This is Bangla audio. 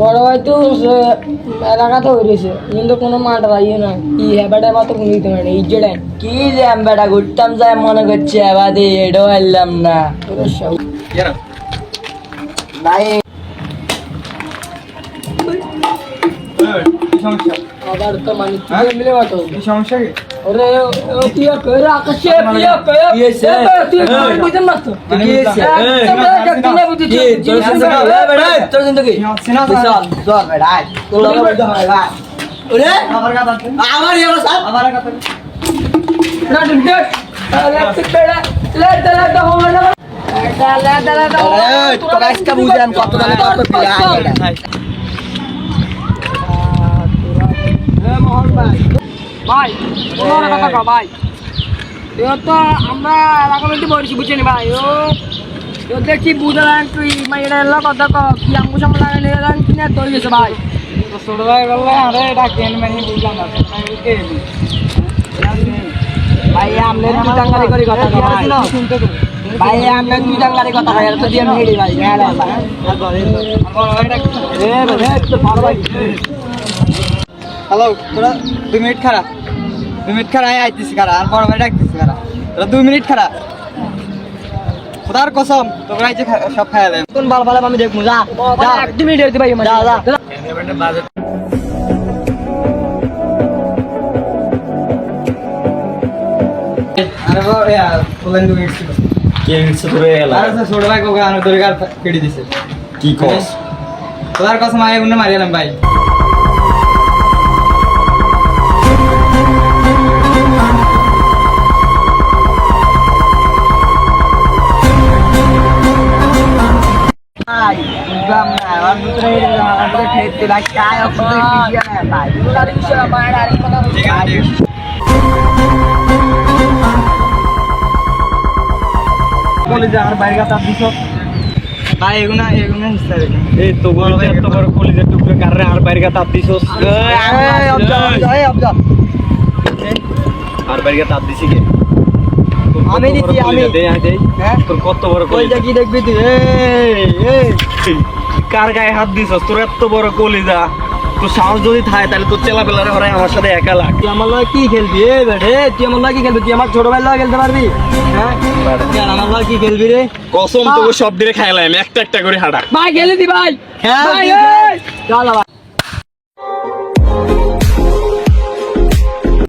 বড় ভাই তো এলাকাতে হয়ে রয়েছে কিন্তু কোনো মাটার ইয়ে নাই। কি হেবাটা বা তো কোনো দিতে পারে না ইজ্জেটাই কি যে বেটা ঘুরতাম যাই মনে করছে এবার এটাও এলাম না। ভাই আবার তো মানে মিলে বাটো সমস্যা কি কই কি? ইয়ে কত দামে কত ভাই তোমার কথা কও ভাই এও তো আমরা মধ্যে পড়ছি বুঝছেন ভাই ও ও দেখি বুঝলাম তুই মাইরা এলো কথা কও কি আমগো সামনে লাগাই নিয়ে এলাম কিনা তোর গেছে ভাই ছোট ভাই বললে আরে এটা কেন মানে বুঝলাম না ভাই, আমনে দুই টাঙ্গারি করে কথা কও, ভাই। শুনতে তো ভাই, আমনে দুই টাঙ্গারি কথা কই, আর তো দিয়ে আমি হেঁটে ভাই, হ্যাঁ রে, ভাই। এ বেটা, এ, তোর বড় ভাই। হ্যালো তোরা দুই মিনিট খারাপ দুই মিনিট খারাপ আইতেছি খারাপ আর বড় ভাই ডাকতেছি খারাপ তোরা দুই মিনিট খারাপ খোদার কসম তোমরা এই যে খা- সব খাই দেন। কোন বাল বাল আমি দেখব? যা যা। এক দু মিনিট হইতে ভাই যা যা। আরে বাবা ইয়া বলেন দুই মিনিট ছিল। কে মিটছে তোরে এলা? আর ছোট ভাই কোকে আনো দড়ি কেটে দিছে। কি কস? খোদার কসম আয় উন্নে মারিয়ালাম ভাই। ভাই বুঝলাম না আমার ভিতরে আমার ভিতরে ঠেকতে ভাই না ভাই আরে বিষয় ভাই আরে কথা। বলে যে আমার বাইরে কাছে দিছ ভাই এগুনা এগুনা হিসাব এই তো বড় এত বড় কলিজের টুকরো কাররে আর বাইরে আর তাপ দিছি কে তোর আমি দিছি, আমি। হ্যাঁ? তোর কত বড় কলিজা? কি দেখবি তুই? এই কার গায়ে হাত দিছস? তোর এত বড় কলিজা। তোর সাহস যদি থাকে তাহলে তোর চেলা পেলারে হরাই আমার সাথে একা লাগ। তুই আমার লগে কি খেলবি? এ বেটে তুই আমার লগে কি খেলবি? তুই আমার ছোট ভাই লগে খেলতে পারবি? হ্যাঁ? তুই আমার লগে কি খেলবি রে? কসম তোকে সব দিনে খাইলাম একটা একটা করে হাঁটা ভাই গেলে দি ভাই। হ্যাঁ ভাই চল আবার।